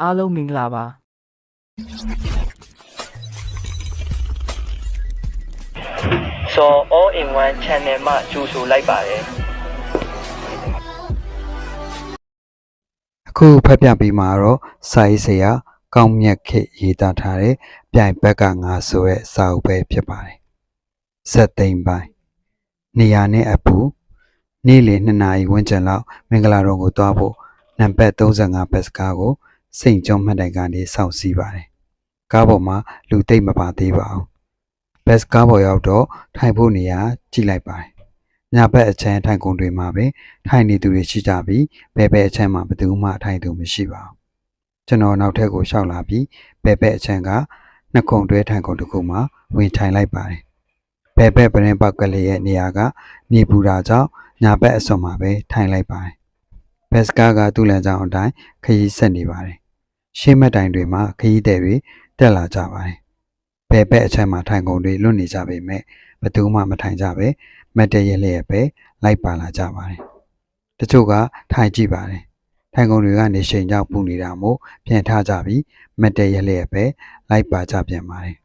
အားလုံးမင်္ဂလာပါစော all in one channel မှကြိုဆိုလိုက်ပါတယ်အခုဖတ်ပြပေးမှာတော့စာရေးဆရာကောင်းမြတ်ခေတ်ရေးသားထားတဲ့ပြိုင်ဘက်ကငါဆိုတဲ့စာအုပ်ပဲဖြစ်ပါတယ်။ဇက်သိမ့်ပိုင်းနေရာနဲ့အပူနေ့လယ်2နာရီဝန်းကျင်လောက်မင်္ဂလာတော်ကိုတွားဖို့နံပါတ်35ဘတ်စကားကို စိန်ကျုံမှတ်တိုင်ကနေစောင့်စည်းပါတယ်။ကားပေါ်မှာလူသိမ့်မပါသေးပါဘူး။ဘတ်စကားပေါ်ရောက်တော့ထိုင်ဖို့နေရာကြည့်လိုက်ပါတယ်။ညဘက်အချမ်းထိုင်ကုန်တွေမှာပဲထိုင်နေသူတွေရှိကြပြီးဘယ်ဘက်အချမ်းမှာဘယ်သူမှထိုင်သူမရှိပါဘူး။ကျွန်တော်နောက်ထပ်ကိုရှောက်လာပြီးဘယ်ဘက်အချမ်းကနှစ်ခုံတွဲထိုင်ကုန်တစ်ခုမှာဝင်ထိုင်လိုက်ပါတယ်။ဘယ်ဘက်ပရင်ပေါက်ကလေးရဲ့နေရာကမြေပူတာကြောင့်ညာဘက်အစွန်မှာပဲထိုင်လိုက်ပါတယ်။ဘက်စကားကသူ့လမ်းကြောင်းအတိုင်းခရီးဆက်နေပါတယ်။ ရှေ့မက်တိုင်တွေမှာခရီးသည်တွေတက်လာကြပါတယ်။ဘယ်ဘက်အချမ်းမှာထိုင်ကုန်တွေလွတ်နေကြပေမဲ့ဘယ်သူမှမထိုင်ကြပဲမတ်တရလျက်ပဲလိုက်ပါလာကြပါတယ်။တချို့ကထိုင်ကြည့်ပါတယ်။ထိုင်ကုန်တွေကနေချိန်ကြောက်ပူနေတာမို့ပြန်ထားကြပြီးမတ်တရလျက်ပဲလိုက်ပါကြပြန်ပါတယ်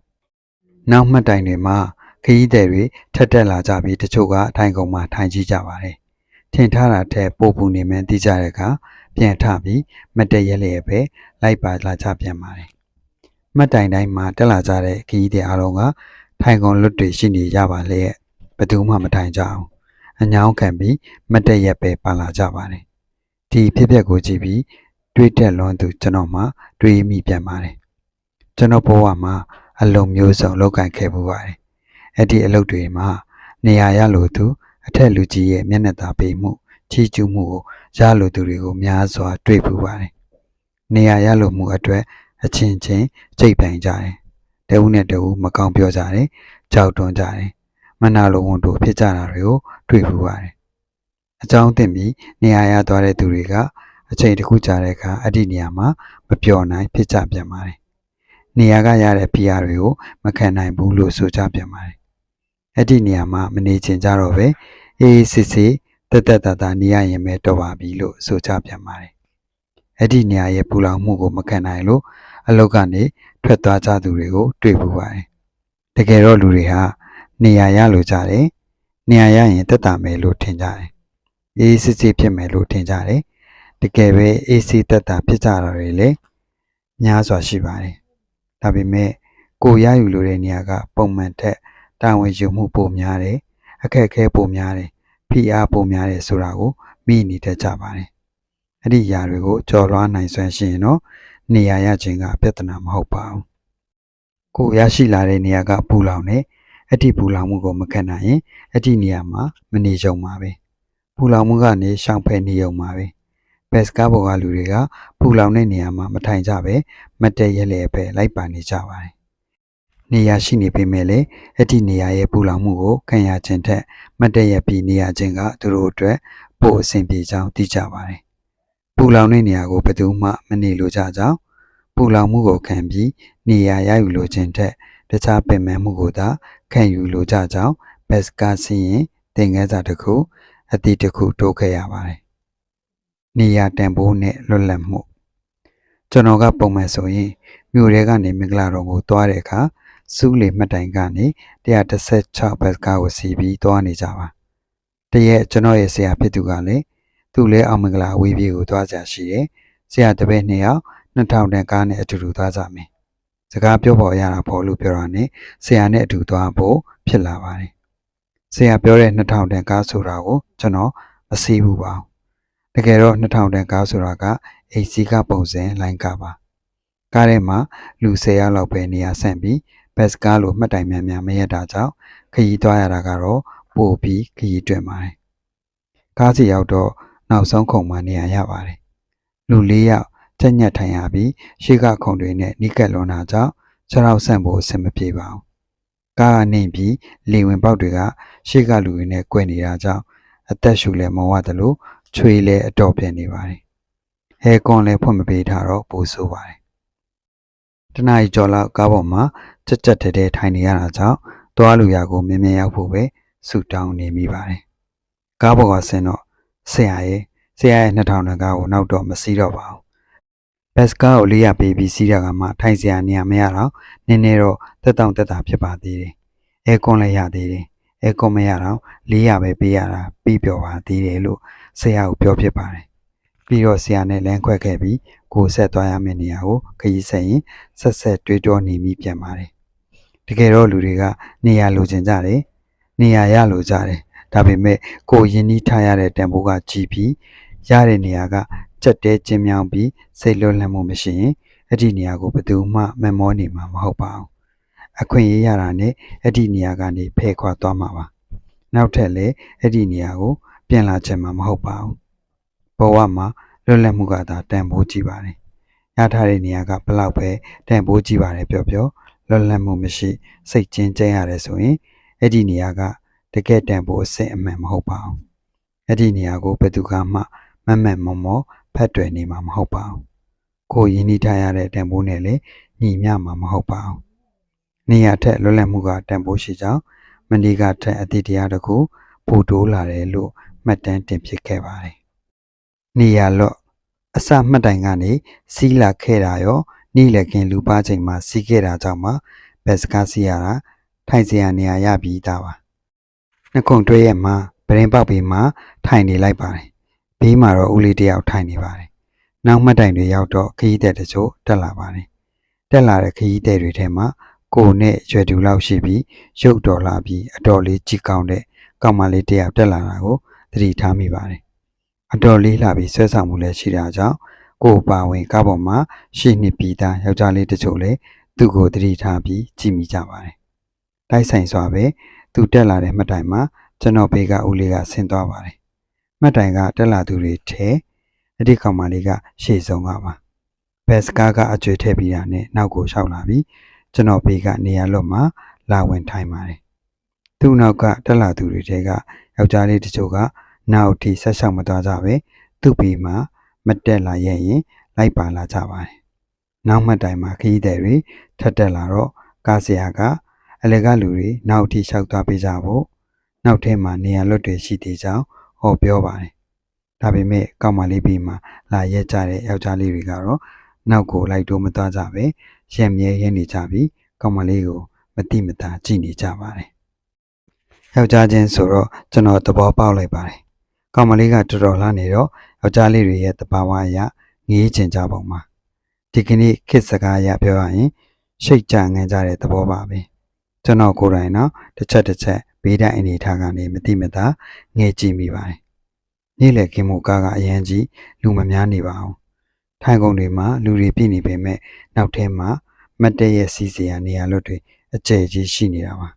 ။နောက်မှတ်တိုင်တွေမှာခရီးသည်တွေထက်တက်လာကြပြီးတချို့ကထိုင်ကုန်မှာထိုင်ကြည့်ကြပါတယ်။ထင်ထားတာထက်ပိုပူနေမှန်းသိကြတဲ့အခါ ပြန်ထပြီးမတ်တရလျက်ပဲလိုက်ပါလာကြပြန်ပါတယ်။မှတ်တိုင်တိုင်းမှာတက်လာကြတဲ့ခရီးသည်အလုံးကထိုင်ကုန်လွတ်တွေရှိနေကြပါလေ။ဘယ်သူမှမထိုင်ကြအောင်။အညောင်းခံပြီးမတ်တရက်ပဲပါလာကြပါတယ်။ဒီဖြစ်ပျက်ကိုကြည့်ပြီးတွေးတက်လွန်သူကျွန်တော်မှတွေးမိပြန်ပါတယ်။ကျွန်တော်ဘဝမှာအလုံးမျိုးစုံလောက်ကင်ခဲ့မှုပါတယ်။အဲ့ဒီအလုပ်တွေမှာနေရာရလို့သူအထက်လူကြီးရဲ့မျက်နှာသာပေးမှု ချီးကျူးမှုကိုရလို့သူတွေကိုများစွာတွေ့ပူပါတယ်။နေရာရလို့မှုအတွက်အချင်းချင်းစိတ်ပိုင်ကြတယ်။တဦးနဲ့တဦးမကောင်းပြောကြတယ်။ကြောက်တွန်းကြတယ်။မနာလိုဝန်တို့ဖြစ်ကြတာတွေကိုတွေ့ပူပါတယ်။အကြောင်းသိပြီးနေရာရသွားတဲ့သူတွေကအချိန်တစ်ခုကြာတဲ့အခါအဲ့ဒီနေရာမှာမပျော်နိုင်ဖြစ်ကြပြန်ပါတယ်။နေရာကရတဲ့ဖိအားတွေကိုမခံနိုင်ဘူးလို့ဆိုကြပြန်ပါတယ်။အဲ့ဒီနေရာမှာမနေချင်ကြတော့ပဲအေးအေးစစ်စစ် တက်တက်တာတာနေရရင်ပဲတော့ပါပြီလို့ဆိုကြပြန်ပါတယ်။အဲ့ဒီနေရာရဲ့ပူလောင်မှုကိုမခံနိုင်လို့အလုတ်ကနေထွက်သွားကြသူတွေကိုတွေ့ပူပါတယ်။တကယ်တော့လူတွေဟာနေရာရလို့ကြတယ်။နေရာရရင်တက်တာမယ်လို့ထင်ကြတယ်။အေးစစ်စစ်ဖြစ်မယ်လို့ထင်ကြတယ်။တကယ်ပဲအေးစစ်တက်တာဖြစ်ကြတာတွေလည်းများစွာရှိပါတယ်။ဒါပေမဲ့ကိုရယူလိုတဲ့နေရာကပုံမှန်ထက်တာဝန်ယူမှုပိုများတယ်။အခက်အခဲပိုများတယ်။ ဖိအားပိုများတယ်ဆိုတာကိုမိနေတတ်ကြပါတယ်။အဲ့ဒီຢာတွေကိုကြော်လွှားနိုင်စွမ်းရှိရင်တော့နေရာရခြင်းကပြဿနာမဟုတ်ပါဘူး။ကိုရရှိလာတဲ့နေရာကပူလောင်တယ်။အဲ့ဒီပူလောင်မှုကိုမခံနိုင်ရင်အဲ့ဒီနေရာမှာမနေကြုံပါပဲ။ပူလောင်မှုကနေရှောင်ဖယ်နေုံပါပဲ။ဘက်စကားဘော်ကလူတွေကပူလောင်တဲ့နေရာမှာမထိုင်ကြပဲမတ်တက်ရက်လေပဲလိုက်ပါနေကြပါတယ်။ နေရာရှိနေပေမဲ့လည်းအဲ့ဒီနေရာရဲ့ပူလောင်မှုကိုခံရခြင်းထက်မတ်တက်ရက်ပြီးနေရခြင်းကသူတို့အတွက်ပိုအဆင်ပြေကြောင်းသိကြပါတယ်။ပူလောင်တဲ့နေရာကိုဘယ်သူမှမနေလိုကြကြောင်းပူလောင်မှုကိုခံပြီးနေရာရယူလိုခြင်းထက်တခြားပင်ပန်းမှုကိုသာခံယူလိုကြကြောင်းဘက်စကားစီရင်သင်ခန်းစာတစ်ခုအတိတစ်ခုတိုးခဲ့ရပါတယ်။နေရာတန်ဖိုးနဲ့လွတ်လပ်မှုကျွန်တော်ကပုံမှန်ဆိုရင်မြို့ရဲကနေမင်္ဂလာတော်ကိုသွားတဲ့အခါ စူးလေမှတ်တိုင်ကနေ116ဘက်စကားကိုစီးပြီးသွားနေကြပါ။တရက်ကျွန်တော်ရဲ့ဆရာဖြစ်သူကလည်းသူ့လဲအောင်မင်္ဂလာဝေးပြေးကိုသွားကြရှိတယ်။ဆရာတပည့်နှစ်ယောက်2000တန်ကားနဲ့အတူတူသွားကြမယ်။စကားပြောပေါ်ရတာပေါ့လို့ပြောတာနဲ့ဆရာနဲ့အတူသွားဖို့ဖြစ်လာပါတယ်။ဆရာပြောတဲ့2000တန်ကားဆိုတာကိုကျွန်တော်မစီးဘူးပါဘူး။တကယ်တော့2000တန်ကားဆိုတာကအိတ်စီကပုံစံလိုင်းကားပါ။ကားထဲမှာလူ10ယောက်လောက်ပဲနေရာဆန့်ပြီး ဘတ်စကားလိုမှတ်တိုင်များများမရတာကြောင့်ခရီးသွားရတာကတော့ပို့ပြီးခရီးတွင်ပါတယ်။ကားစီရောက်တော့နောက်ဆုံးခုံမှနေရာရပါတယ်။လူ၄ယောက်ချက်ညက်ထိုင်ရပြီးရှေ့ကခုံတွေနဲ့နီးကပ်လွန်တာကြောင့်ခြေထောက်ဆန့်ဖို့အဆင်မပြေပါဘူး။ကားကနေပြီးလေဝင်ပေါက်တွေကရှေ့ကလူတွေနဲ့꿰နေတာကြောင့်အသက်ရှူလဲမဝသလိုချွေလဲအတော်ပြင်းနေပါတယ်။ဟဲကွန်လဲဖွင့်မပေးထားတော့ပိုဆိုးပါတယ်။တနအီကျော်လောက်ကားပေါ်မှာ ကြက်ကြက်တဲတဲထိုင်နေရတာကြောင့်သွားလူရကိုမြင်မြင်ရောက်ဖို့ပဲဆူတောင်းနေမိပါတယ်။ကားပေါ်ကဆင်းတော့ဆရာရဲ့ဆရာရဲ့2000တန်ကားကိုနောက်တော့မစီးတော့ပါဘူး။ဘက်စကားကိုလေးရပေးပြီးစီးရကမှထိုင်စရာနေရာမရတော့နည်းနည်းတော့တက်တောင့်တက်တာဖြစ်ပါသေးတယ်အဲကွန်လည်းရသေးတယ်အဲကွန်မရတော့လေးရပဲပေးရတာပြီးပြောပါသေးတယ်လို့ဆရာကပြောဖြစ်ပါတယ်ပြီးတော့ဆရာနဲ့လမ်းခွဲခဲ့ပြီးကိုဆက်သွားရမယ့်နေရာကိုခရီးဆက်ရင်ဆက်ဆက်တွေးတောနေမိပြန်ပါတယ် တကယ်တော့လူတွေကနေရာလိုချင်ကြတယ်နေရာရလိုကြတယ်ဒါပေမဲ့ကိုရင်းနှီးထားရတဲ့တန်ဖိုးကကြီးပြီးရတဲ့နေရာကကြက်တဲကျင်းမြောင်းပြီးစိတ်လွတ်လပ်မှုမရှိရင်အဲ့ဒီနေရာကိုဘယ်သူမှမမောနေမှာမဟုတ်ပါဘူးအခွင့်အရေးရတာနဲ့အဲ့ဒီနေရာကနေဖယ်ခွာသွားမှာပါနောက်ထပ်လည်းအဲ့ဒီနေရာကိုပြန်လာချင်မှာမဟုတ်ပါဘူးဘဝမှာလွတ်လပ်မှုကသာတန်ဖိုးကြီးပါတယ်ရထားတဲ့နေရာကဘလောက်ပဲတန်ဖိုးကြီးပါတယ်ပြောပြော လွတ်လပ်မှုမရှိ စိတ်ချင်းကျဲရတယ်ဆိုရင်အဲ့ဒီနေရာကတကယ်တန်ဖိုးအစစ်အမှန်မဟုတ်ပါဘူးအဲ့ဒီနေရာကိုဘယ်သူကမှမမတ်မော်မော်ဖတ်တွယ်နေမှာမဟုတ်ပါဘူးကိုယ်ရင်းနှီးထားရတဲ့တန်ဖိုးနဲ့လည်းညီမျှမှာမဟုတ်ပါဘူးနေရာထက်လွတ်လပ်မှုကတန်ဖိုးရှိကြောင်းမန္ဒီကထက်အတိတရားတစ်ခုပို့တိုးလာတယ်လို့မှတ်တမ်းတင်ဖြစ်ခဲ့ပါတယ်နေရာလော့အစမှတ်တိုင်ကနေစီးလာခဲ့တာရော နှီးလက်ခင်လူပါချိန်မှာစီးခဲ့တာကြောင့်မှဘက်စကားစီးရတာထိုင်စရာနေရာရပြီးသားပါနှခုံတွဲရဲ့မှာပရင်ပေါက်ပြီးမှထိုင်နေလိုက်ပါတယ်ဘေးမှာတော့ဦးလေးတစ်ယောက်ထိုင်နေပါတယ်နောက်မှတ်တိုင်တွေရောက်တော့ခရီးသည်တချို့တက်လာပါတယ်တက်လာတဲ့ခရီးသည်တွေထဲမှာကိုနဲ့ရွယ်တူလောက်ရှိပြီးရုပ်တော်လာပြီးအတော်လေးကြည်ကောင်းတဲ့ကောင်မလေးတစ်ယောက်တက်လာတာကိုသတိထားမိပါတယ်အတော်လေးလာပြီးဆွဲဆောင်မှုလည်းရှိတာကြောင့် ကိုယ်ပါဝင်ကားပေါ်မှာရှေ့နှစ်ပြီးသားယောက်ျားလေးတချို့လည်းသူ့ကိုသတိထားပြီးကြည့်မိကြပါတယ်။တိုက်ဆိုင်စွာပဲသူတက်လာတဲ့မှတ်တိုင်မှာကျွန်တော်ဘေးကဦးလေးကဆင်းသွားပါတယ်။မှတ်တိုင်ကတက်လာသူတွေထဲအဒီကောင်မလေးကရှေ့ဆုံးကပါ။ဘက်စကားကအကျွေထည့်ပြီးတာနဲ့နောက်ကိုလျှောက်လာပြီးကျွန်တော်ဘေးကနေရာလွတ်မှာလာဝင်ထိုင်ပါတယ်။သူ့နောက်ကတက်လာသူတွေထဲကယောက်ျားလေးတချို့ကနောက်ထိဆက်လျှောက်မသွားကြပဲသူ့ဘေးမှာ မတက်လာရဲ့ရင်လိုက်ပါလာကြပါတယ်။နောက်မှတ်တိုင်မှာခရီးသည်တွေထပ်တက်လာတော့ကားဆရာကအလေကလူတွေနောက်ထိလျှောက်သွားပေးကြဖို့နောက်ထဲမှာနေရာလွတ်တွေရှိသေးကြောင်းဟောပြောပါတယ်။ဒါပေမဲ့ကောက်မလေးပြီးမှလာရက်ကြတဲ့ယောက်ျားလေးတွေကတော့နောက်ကိုလိုက်တော့မသွားကြပဲရက်မြဲရဲနေကြပြီးကောက်မလေးကိုမတိမတာကြည့်နေကြပါတယ်။ယောက်ျားချင်းဆိုတော့ကျွန်တော်သဘောပေါက်လိုက်ပါတယ်။ ကောက်မလေးကတော်တော်လှနေတော့ယောက်ျားလေးတွေရဲ့တဘာဝအရငေးချင်ကြပုံမှာဒီကနေ့ခေတ်စကားအရပြောရရင်ရှိတ်ကြငန်းကြတဲ့သဘောပါပဲကျွန်တော်ကိုယ်တိုင်တော့တစ်ချက်တစ်ချက်ဘေးတိုင်းအနေထားကနေမတိမတာငဲကြည့်မိပါတယ်နေ့လည်ကင်းမို့ကားကအရန်ကြီးလူမများနေပါဘူးထိုင်ကုန်တွေမှာလူတွေပြည့်နေပေမဲ့နောက်ထဲမှာမတ်တရဲ့စီစီရနေရာလွတ်တွေအကျယ်ကြီးရှိနေတာပါ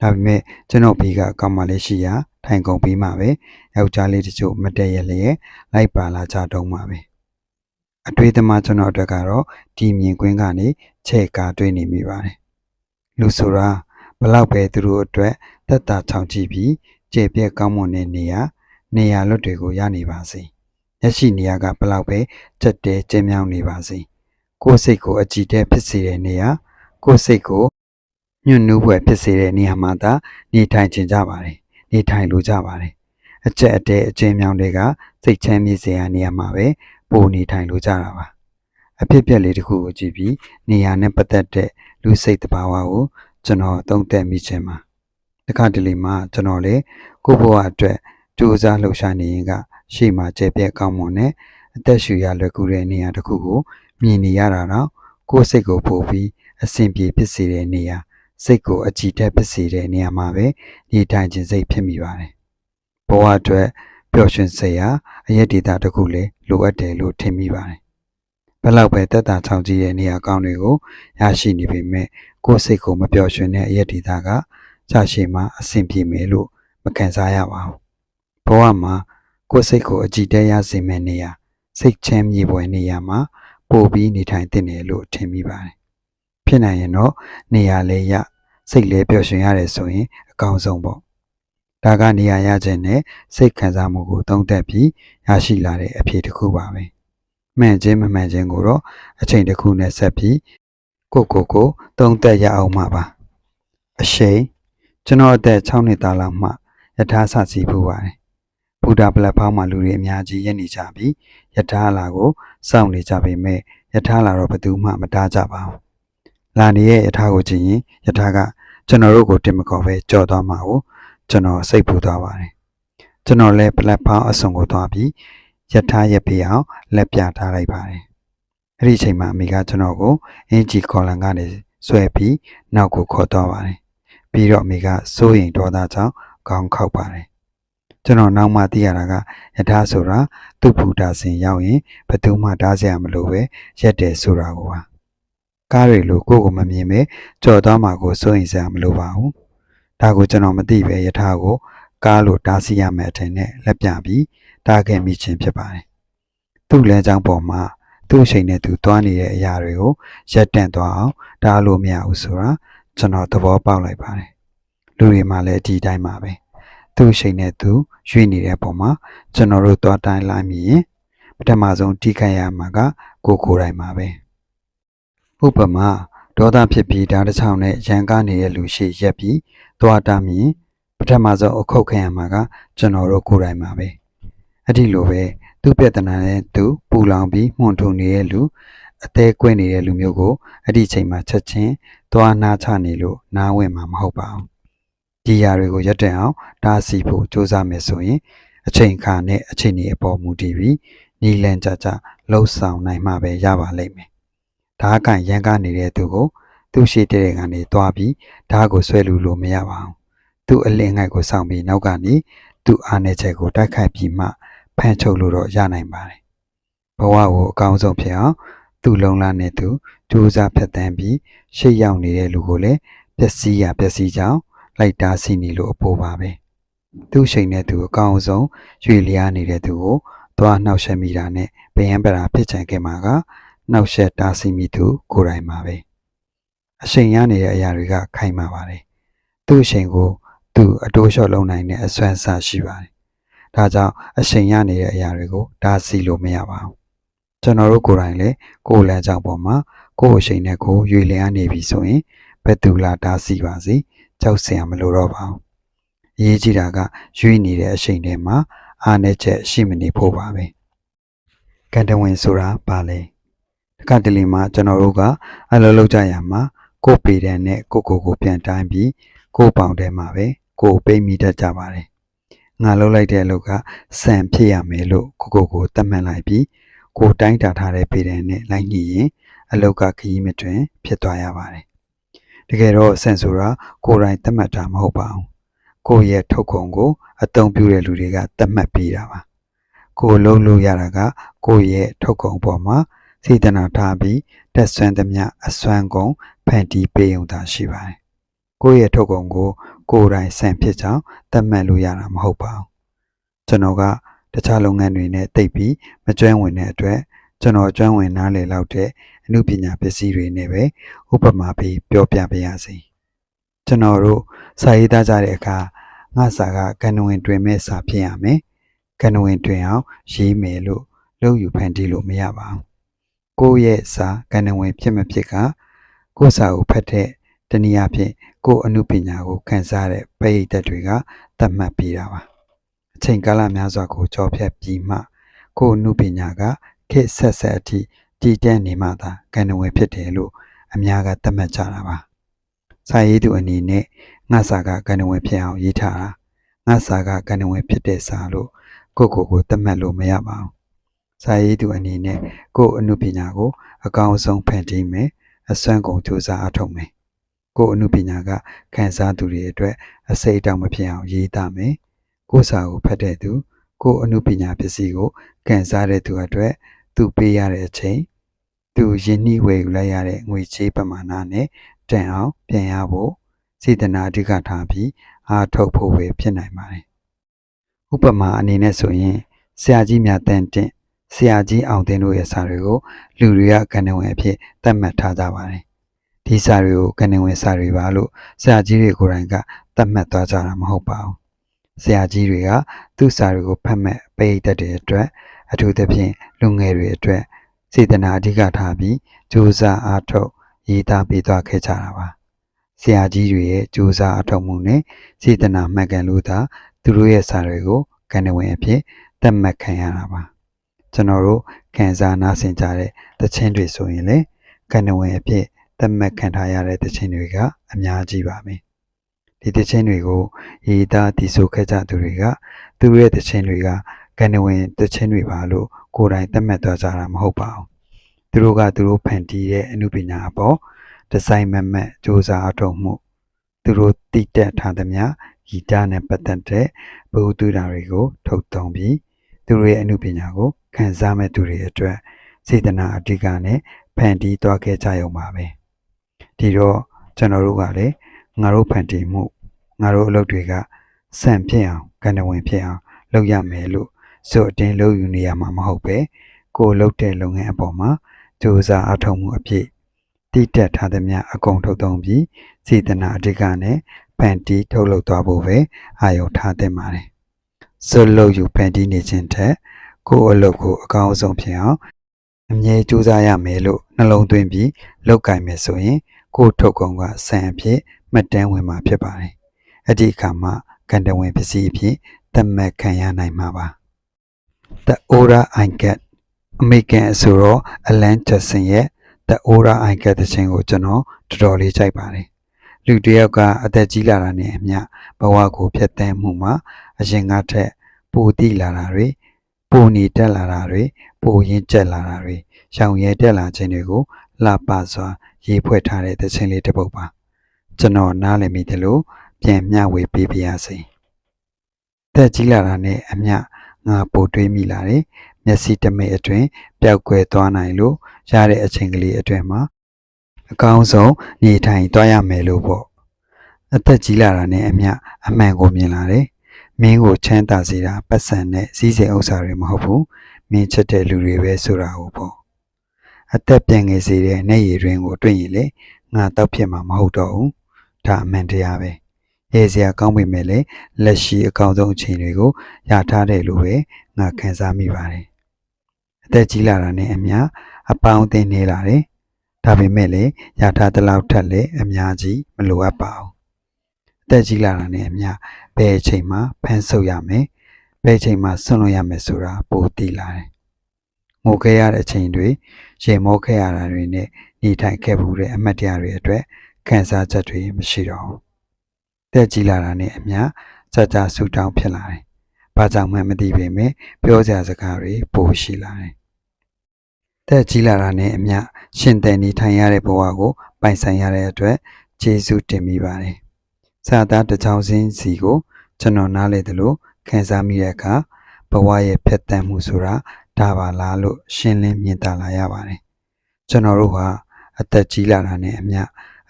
ဒါပေမဲ့ကျွန်တော်ဘေးကကောင်းမလေးရှိရာထိုင်ကုန်ပြီးမှပဲယောက်ျားလေးတချို့မတည့်ရလျက်လိုက်ပါလာကြတော့မှာပဲအတွေ့သမားကျွန်တော်အတွက်ကတော့ဒီမြင်ကွင်းကနေချဲ့ကားတွေ့နေမိပါတယ်လူဆိုတာဘလောက်ပဲသူတို့အတွက်သက်သာချောင်ကြည့်ပြီးကျေပြက်ကောင်းမွန်တဲ့နေရာနေရာလွတ်တွေကိုရနေပါစေရရှိနေရာကဘလောက်ပဲချက်တဲကျင်းမြောင်းနေပါစေကိုယ်စိတ်ကိုအကြည်တဲဖြစ်စေတဲ့နေရာကိုယ်စိတ်ကို ညွန့်နှူးပွဲဖြစ်စေတဲ့နေရာမှာသာနေထိုင်ခြင်းကြပါတယ်နေထိုင်လိုကြပါတယ်အကျက်အတဲအကျဉ်းမြောင်းတွေကစိတ်ချမ်းမြေ့စေရနေရာမှာပဲပိုနေထိုင်လိုကြတာပါအဖြစ်ပြက်လေးတစ်ခုကိုကြည့်ပြီးနေရာနဲ့ပတ်သက်တဲ့လူစိတ်တဘာဝကိုကျွန်တော်သုံးသပ်မိခြင်းပါတခါတလေမှကျွန်တော်လေကိုယ့်ဘဝအတွက်ကြိုးစားလှုပ်ရှားနေရင်ကရှေ့မှာကျေပြက်ကောင်းမွန်တဲ့အသက်ရှူရလွယ်ကူတဲ့နေရာတစ်ခုကိုမြင်နေရတာတော့ကိုယ့်စိတ်ကိုပို့ပြီးအဆင်ပြေဖြစ်စေတဲ့နေရာ စိတ်ကိုအကြည်တက်ဖြစ်စေတဲ့နေရာမှာပဲနေထိုင်ခြင်းစိတ်ဖြစ်မိပါတယ်ဘဝအတွက်ပျော်ရွှင်စေရာအရက်ဒေတာတစ်ခုလည်းလိုအပ်တယ်လို့ထင်မိပါတယ်ဘယ်လောက်ပဲတက်တာချောင်းကြီးတဲ့နေရာကောင်းတွေကိုရရှိနေပေမဲ့ကိုယ်စိတ်ကိုမပျော်ရွှင်တဲ့အရက်ဒေတာကကြာရှည်မှာအဆင်ပြေမယ်လို့မခံစားရပါဘူးဘဝမှာကိုယ်စိတ်ကိုအကြည်တက်ရစေမယ့်နေရာစိတ်ချမ်းမြေပွယ်နေရာမှာပို့ပြီးနေထိုင်တဲ့တယ်လို့ထင်မိပါတယ် ဖြစ်နိုင်ရင်တော့နေရာလေးရစိတ်လေးပျော်ရွှင်ရတယ်ဆိုရင်အကောင်းဆုံးပေါ့ဒါကနေရာရခြင်းနဲ့စိတ်ခံစားမှုကိုသုံးသပ်ပြီးရရှိလာတဲ့အဖြေတစ်ခုပါပဲမှန်ခြင်းမမှန်ခြင်းကိုတော့အချိန်တစ်ခုနဲ့ဆက်ပြီးကိုကိုကိုသုံးသပ်ရအောင်မှာပါအရှိန်ကျွန်တော်အသက်6နှစ်သားလောက်မှယထာဆစီဖူးပါတယ်ဘုရားပလက်ဖောင်းမှာလူတွေအများကြီးရက်နေကြပြီးယထာလာကိုစောင့်နေကြပေမဲ့ယယထာလာတော့ဘယ်သူမှမတားကြပါဘူး လာနေရဲ့ယထာကိုကြည့်ရင်ယထာကကျွန်တော်တို့ကိုတင်မခေါ်ပဲကြော်သွားမှာကိုကျွန်တော်စိတ်ပူသွားပါတယ်ကျွန်တော်လည်းပလက်ဖောင်းအစုံကိုသွားပြီးယထာရဲ့ဖေးအောင်လက်ပြထားလိုက်ပါတယ်အဲ့ဒီအချိန်မှာအမေကကျွန်တော်ကိုအင်ဂျီခေါ်လန်ကနေဆွဲပြီးနောက်ကိုခေါ်သွားပါတယ်ပြီးတော့အမေကစိုးရင်ဒေါသကြောင့်ခေါင်းခောက်ပါတယ်ကျွန်တော်နောက်မှသိရတာကယထာဆိုတာသူ့ဘူတာစင်ရောက်ရင်ဘယ်သူမှတားစရာမလိုပဲရက်တယ်ဆိုတာကိုပါ ကားတွေလိုကိုယ့်ကိုမမြင်ပဲကြော်သွားမှာကိုစိုးရင်စရာမလိုပါဘူးဒါကိုကျွန်တော်မသိပဲယထာကိုကားလိုတားဆီးရမယ်အထင်နဲ့လက်ပြပြီးတားခဲ့မိခြင်းဖြစ်ပါတယ်သူ့လမ်းကြောင်းပေါ်မှာသူ့အချိန်နဲ့သူသွားနေတဲ့အရာတွေကိုရက်တန့်သွားအောင်တားလို့မရဘူးဆိုတာကျွန်တော်သဘောပေါက်လိုက်ပါတယ်လူတွေမှလည်းဒီတိုင်းပါပဲသူ့အချိန်နဲ့သူရွေ့နေတဲ့ပုံမှာကျွန်တော်တို့သွားတိုင်းလိုက်မြင်ရင်ပထမဆုံးတီးခိုင်ရမှာကကိုကိုယ်တိုင်ပါပဲ ဥပမာဒေါသဖြစ်ပြီးဓာတ်တစ်ချောင်းနဲ့ရန်ကားနေတဲ့လူရှိရက်ပြီးသွားတာမြင်ပထမဆုံးအခုတ်ခံရမှာကကျွန်တော်တို့ကိုယ်တိုင်ပါပဲအဲ့ဒီလိုပဲသူ့ပြဿနာနဲ့သူပူလောင်ပြီးမှုန်ထုံနေတဲ့လူအသေးကွက်နေတဲ့လူမျိုးကိုအဲ့ဒီချိန်မှာချက်ချင်းသွားနာချနေလို့နားဝင်မှာမဟုတ်ပါဘူးဒီຢာတွေကိုရက်တန်အောင်တားဆီးဖို့စူးစမ်းမယ်ဆိုရင်အချိန်ခါနဲ့အချိန်ဒီအပေါ်မူတည်ပြီးနီလန်ကြကြလှုပ်ဆောင်နိုင်မှပဲရပါလိမ့်မယ် ဓာတ်ကန်ရန်ကားနေတဲ့သူကိုသူ့ရှိတဲ့ကနေသွားပြီးဓာတ်ကိုဆွဲလူလို့မရပါဘူးသူ့အလင်းငိုက်ကိုစောင့်ပြီးနောက်ကနေသူ့အားနေချက်ကိုတိုက်ခိုက်ပြီးမှဖန်ချုပ်လို့တော့ရနိုင်ပါတယ်။ဘဝကိုအကောင်းဆုံးဖြစ်အောင်သူ့လုံလနဲ့သူကြိုးစားဖြတ်တန်းပြီးရှေ့ရောက်နေတဲ့လူကိုလည်းပျက်စီးရပျက်စီးကြောင်းလိုက်တားစီနေလို့အဖို့ပါပဲ။သူ့ချိန်နဲ့သူအကောင်းဆုံးရွေလျားနေတဲ့သူကိုသွားနှောက်ယှက်မိတာနဲ့ဗယံပရာဖြစ်ချင်ခဲ့မှာက နှောက်ယှက်တားစီမိသူကိုယ်တိုင်ပါပဲ။အချိန်ရနေတဲ့အရာတွေကခိုင်မာပါတယ်။သူ့အချိန်ကိုသူအတိုးလျှော့လုံးနိုင်တဲ့အစွမ်းအစရှိပါတယ်။ဒါကြောင့်အချိန်ရနေတဲ့အရာတွေကိုဒါစီလို့မရပါဘူး။ကျွန်တော်တို့ကိုယ်တိုင်လည်းကိုယ်လမ်းကြောင်းပေါ်မှာကိုယ့်အချိန်နဲ့ကိုယ်ရွေလျားနေပြီဆိုရင်ဘယ်သူလာဒါစီပါစေကြောက်စရာမလိုတော့ပါဘူး။အရေးကြီးတာကရွေနေတဲ့အချိန်ထဲမှာအားနည်းချက်ရှိမနေဖို့ပါပဲ။ကံတဝင်ဆိုတာပါလေ။ တခါတလေမှာကျွန်တော်တို့ကအလုပ်လုပ်ကြရမှာကိုယ်ပေတဲ့နဲ့ကိုယ့်ကိုယ်ကိုပြန်တိုင်းပြီးကိုယ်ပေါင်ထဲမှာပဲကိုယ်ပိတ်မိတတ်ကြပါတယ်။ငါလှုပ်လိုက်တဲ့အလုပ်ကစံဖြစ်ရမယ်လို့ကိုကိုကိုသတ်မှတ်လိုက်ပြီးကိုယ်တိုင်းတာထားတဲ့ပေတဲ့နဲ့လိုက်ညှိရင်အလုပ်ကခရီးမတွင် ဖြစ်သွားရပါတယ်။တကယ်တော့စံဆိုတာကိုယ်တိုင်သတ်မှတ်တာမဟုတ်ပါဘူး။ကိုယ့်ရဲ့ထုတ်ကုန်ကိုအသုံးပြုတဲ့လူတွေကသတ်မှတ်ပေးတာပါ။ကိုယ်လုံးလို့ရတာကကိုယ့်ရဲ့ထုတ်ကုန်ပေါ်မှာ စေတနာထားပြီးတက်ဆွမ်းသမျှအစွမ်းကုန်ဖန်တီးပေးုံသာရှိပါတယ်။ကိုယ့်ရဲ့ထုတ်ကုန်ကို ကိုယ်တိုင်ဆန်ဖြစ်ကြောင်းသတ်မှတ်လို့ရတာမဟုတ်ပါဘူးကျွန်တော်ကတခြားလုပ်ငန်းတွေနဲ့တိတ်ပြီးမကျွမ်းဝင်တဲ့အတွက်ကျွန်တော်ကျွမ်းဝင်နားလည်လောက်တဲ့အမှုပညာပစ္စည်းတွေနဲ့ပဲဥပမာပေးပြောပြပါရစေကျွန်တော်တို့စာရေးသားကြတဲ့အခါငါစာကကဏဝင်တွင်မဲ့စာဖြစ်ရမယ်ကဏဝင်တွင်အောင်ရေးမယ်လို့လုပ်ယူဖန်တီးလို့မရပါဘူး ကိုယ့်ရဲ့စာကဏဝင်ဖြစ်မဖြစ်ကကိုယ့်စာကိုဖတ်တဲ့တနည်းအားဖြင့်ကိုယ်အမှုပညာကိုခန်းစားတဲ့ပရိသတ်တွေကသတ်မှတ်ပေးတာပါအချိန်ကာလများစွာကိုကြော်ဖြတ်ပြီးမှကိုယ်အမှုပညာကခေတ်ဆက်ဆက်အထိတည်တံ့နေမှသာကံတဝင်ဖြစ်တယ်လို့အများကသတ်မှတ်ကြတာပါစာရေးသူအနေနဲ့ငါစာကကံတဝင်ဖြစ်အောင်ရေးထားတာငါစာကကံတဝင်ဖြစ်တဲ့စာလို့ကိုယ့်ကိုယ်ကိုသတ်မှတ်လို့မရပါဘူး စာရေးသူအနေနဲ့ကိုယ့်အမှုပညာကို အကောင်းဆုံးဖန်တီးမယ်အစွမ်းကုန်ကြိုးစားအထောက်မယ်ကိုယ်အမှုပညာကခန်းစားသူတွေအတွက်အစိတ်အတောင်မဖြစ်အောင်ရေးသားမယ်။ကိုယ်စာကိုဖတ်တဲ့သူကိုယ်အမှုပညာပစ္စည်းကိုကန်စားတဲ့သူအတွက်သူပေးရတဲ့အချိန်သူယဉ်နှီးဝယ်ယူလိုက်ရတဲ့ငွေချေးပမာဏနဲ့တန်အောင်ပြန်ရဖို့စေတနာအဓိကထားပြီးအားထုတ်ဖို့ပဲဖြစ်နိုင်ပါတယ်။ဥပမာအနေနဲ့ဆိုရင်ဆရာကြီးမြတ်တန်တင့် ဆရာကြီးအောင်တင်တို့ရဲ့စာတွေကိုလူတွေကကဏ္ဍဝင်အဖြစ်သတ်မှတ်ထားကြပါတယ်။ဒီစာတွေကိုကဏ္ဍဝင်စာတွေပါလို့ဆရာကြီးတွေကိုယ်တိုင်ကသတ်မှတ်သွားကြတာမဟုတ်ပါဘူး။ဆရာကြီးတွေကသူ့စာတွေကိုဖတ်မဲ့ပရိသတ်တွေအတွက်အထူးသဖြင့်လူငယ်တွေအတွက်စေတနာအဓိကထားပြီးကြိုးစားအားထုတ်ရေးသားပေးသွားခဲ့ကြတာပါ။ဆရာကြီးတွေရဲ့ကြိုးစားအားထုတ်မှုနဲ့စေတနာမှန်ကန်လို့သာသူတို့ရဲ့စာတွေကိုကဏ္ဍဝင်အဖြစ်သတ်မှတ်ခံရတာပါ။ ကျွန်တော်တို့ခံစားနားဆင်ကြတဲ့သချင်းတွေဆိုရင်လေကဏဝင်အဖြစ်သတ်မှတ်ခံထားရတဲ့သချင်းတွေကအများကြီးပါပဲဒီသချင်းတွေကိုရေးသားတည်ဆိုခဲ့ကြသူတွေကသူတို့ရဲ့သချင်းတွေကကဏဝင်သချင်းတွေပါလို့ကိုယ်တိုင်သတ်မှတ်သွားကြတာမဟုတ်ပါဘူးသူတို့ကသူတို့ဖန်တီးတဲ့အမှုပညာအပေါ်ဒီဇိုင်းမမတ်စ조사အထောက်မှုသူတို့တည်တက်ထားသမျှဂီတနဲ့ပတ်သက်တဲ့ဘုဟုတုတာတွေကိုထုတ်သုံးပြီး သူတို့ရဲ့အမှုပညာကိုခံစားမဲ့သူတွေအတွက်စေတနာအဓိကနဲ့ဖန်တီးသွားခဲ့ကြရုံပါပဲဒီတော့ကျွန်တော်တို့ကလည်းငါတို့ဖန်တီးမှုငါတို့အလုပ်တွေကစံဖြစ်အောင်ကဏ္ဍဝင်ဖြစ်အောင်လုပ်ရမယ်လို့ဆိုအတင်းလုပ်ယူနေရမှာမဟုတ်ပဲကိုယ်လုပ်တဲ့လုပ်ငန်းအပေါ်မှာစူးစမ်းအထောက်မှုအဖြစ်တည်တက်ထားသမျှအကုန်ထုတ်သုံးပြီးစေတနာအဓိကနဲ့ဖန်တီးထုတ်လုပ်သွားဖို့ပဲအာရုံထားသင့်ပါတယ် စွတ်လုပ်ယူဖန်တီးနေခြင်းထက်ကိုယ့်အလုပ်ကိုအကောင်းဆုံးဖြစ်အောင်အမြဲကြိုးစားရမယ်လို့နှလုံးသွင်းပြီးလောက်ကင်မယ်ဆိုရင်ကိုယ့်ထုတ်ကုန်ကစံအဖြစ်မှတ်တမ်းဝင်မှာဖြစ်ပါတယ်။အဲ့ဒီအခါမှာကန်တဝင်ပစ္စည်းအဖြစ်သတ်မှတ်ခံရနိုင်မှာပါ။ The Aura I Get အမေရိကန်အဆိုတော့ Alan Jackson ရဲ့ The Aura I Get တဲ့ချင်းကိုကျွန်တော်တော်တော်လေးကြိုက်ပါတယ်။လူတစ်ယောက်ကအသက်ကြီးလာတာနဲ့အမျှဘဝကိုဖျက်ဆီးမှုမှာ အရင်ကထက်ပိုတိလာတာတွေပိုနေတက်လာတာတွေပိုရင်းကျက်လာတာတွေရှောင်ရဲတက်လာခြင်းတွေကိုလှပစွာ ရေးဖွဲ့ထားတဲ့သချင်းလေးတစ်ပုဒ်ပါကျွန်တော်နားလည်မိတယ်လို့ပြန်မျှဝေပေးပါရစေတက်ကြီးလာတာနဲ့အမျှငါပိုတွေးမိလာတယ်မျက်စိတမိတ်အတွင်းပျောက်ကွယ်သွားနိုင်လို့ရတဲ့အချိန်ကလေးအတွင်းမှာအကောင်းဆုံးနေထိုင်သွားရမယ်လို့ပေါ့အသက်ကြီးလာတာနဲ့အမျှအမှန်ကိုမြင်လာတယ် မင်းကိုချမ်းသာစေတာပတ်စံနဲ့စည်းစိမ်ဥစ္စာတွေမဟုတ်ဘူးမင်းချစ်တဲ့လူတွေပဲဆိုတာကိုပေါ့အသက်ပြန်ငယ်စေတဲ့နေရည်တွင်ကိုတွေ့ရင်လေငါတောက်ဖြစ်မှာမဟုတ်တော့ဘူးဒါအမှန်တရားပဲရေးစရာကောင်းပေမဲ့လည်းလက်ရှိအကောင်းဆုံးအချိန်တွေကိုရထားတယ်လို့ပဲငါခံစားမိပါတယ်အသက်ကြီးလာတာနဲ့အမျှအပေါင်းအသင်းနေလာတယ်ဒါပေမဲ့လည်းရထားတဲ့လောက်ထက်လည်းအများကြီးမလိုအပ်ပါဘူးအသက်ကြီးလာတာနဲ့အမျှ ဘယ်အချိန်မှာဖမ်းဆုပ်ရမယ်ဘယ်အချိန်မှာဆွန့်လွတ်ရမယ်ဆိုတာပိုသိလာတယ်ငိုခဲ့ရတဲ့အချိန်တွေရေမောခဲ့ရတာတွေနဲ့နေထိုင်ခဲ့မှုတဲ့အမတ်တရားတွေအတွက်ခံစားချက်တွေမရှိတော့ဘူးတက်ကြီးလာတာနဲ့အမျှကြာကြာဆူတောင်းဖြစ်လာတယ်ဘာကြောင့်မှမသိပေမဲ့ပြောစရာစကားတွေပိုရှိလာတယ်တက်ကြီးလာတာနဲ့အမျှရှင်သန်နေထိုင်ရတဲ့ဘဝကိုပိုင်ဆိုင်ရတဲ့အတွက်ကျေးဇူးတင်မိပါတယ် စာသားတစ်ချောင်းစင်းစီကိုကျွန်တော်နားလေတယ်လို့ခံစားမိတဲ့အခါဘဝရဲ့ဖြတ်တန်းမှုဆိုတာဒါပါလားလို့ရှင်းလင်းမြင်သာလာရပါတယ်ကျွန်တော်တို့ဟာအသက်ကြီးလာတာနဲ့အမျှ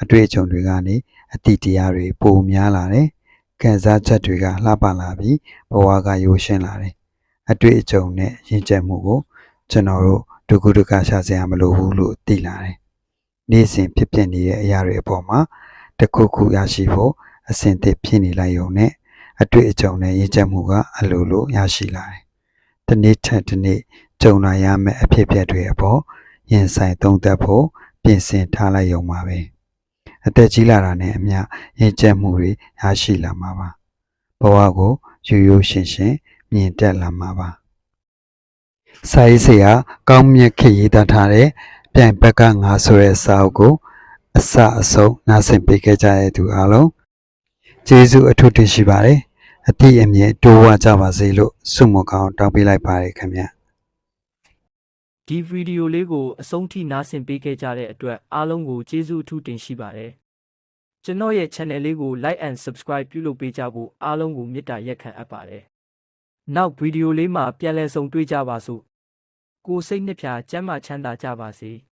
အတွေ့အကြုံတွေကနေအတိတရားတွေပိုများလာတယ်ခံစားချက်တွေကလှပလာပြီးဘဝကရိုးရှင်းလာတယ်အတွေ့အကြုံနဲ့ရင့်ကျက်မှုကိုကျွန်တော်တို့ဒုက္ခဒုက္ခရှာစရာမလိုဘူးလို့သိလာတယ်နေ့စဉ်ဖြစ်ပျက်နေတဲ့အရာတွေအပေါ်မှာတစ်ခုခုရရှိဖို့ အဆင်သင့်ဖြစ်နေလိုက်ရုံနဲ့အတွေ့အကြုံနဲ့ရည်ချက်မှုကအလိုလိုရရှိလာတယ်။ဒီနေ့ထက်ဒီနေ့ကြုံလာရမယ့်အဖြစ်အပျက်တွေအပေါ်ရင်ဆိုင်သုံးသပ်ဖို့ပြင်ဆင်ထားလိုက်ရုံပါပဲ။အသက်ကြီးလာတာနဲ့အမျှရည်ချက်မှုတွေရရှိလာမှာပါ။ဘဝကိုရိုးရိုးရှင်းရှင်းမြင်တက်လာမှာပါ။စာရေးဆရာကောင်းမြတ်ခေရေးသားထားတဲ့ပြိုင်ဘက်ကငါဆိုတဲ့စာအုပ်ကိုအစအဆုံးနားဆင်ပေးခဲ့ကြတဲ့သူအားလုံး ကျေးဇူးအထူးတင်ရှိပါတယ်အတိအမြဲတိုးဝကြပါစေလို့ဆုမကောင်းတောင်းပေးလိုက်ပါတယ်ခင်ဗျဒီဗီဒီယိုလေးကိုအဆုံးထိနားဆင်ပေးခဲ့ကြတဲ့အတွက်အားလုံးကိုကျေးဇူးအထူးတင်ရှိပါတယ်။ကျွန်တော်ရဲ့ channel လေးကို like and subscribe ပြုလုပ်ပေးကြဖို့အားလုံးကိုမေတ္တာရက်ခံအပ်ပါတယ်။နောက်ဗီဒီယိုလေးမှာပြန်လည်ဆုံတွေ့ကြပါစို့။ကိုယ်စိတ်နှစ်ဖြာကျမ်းမာချမ်းသာကြပါစေ။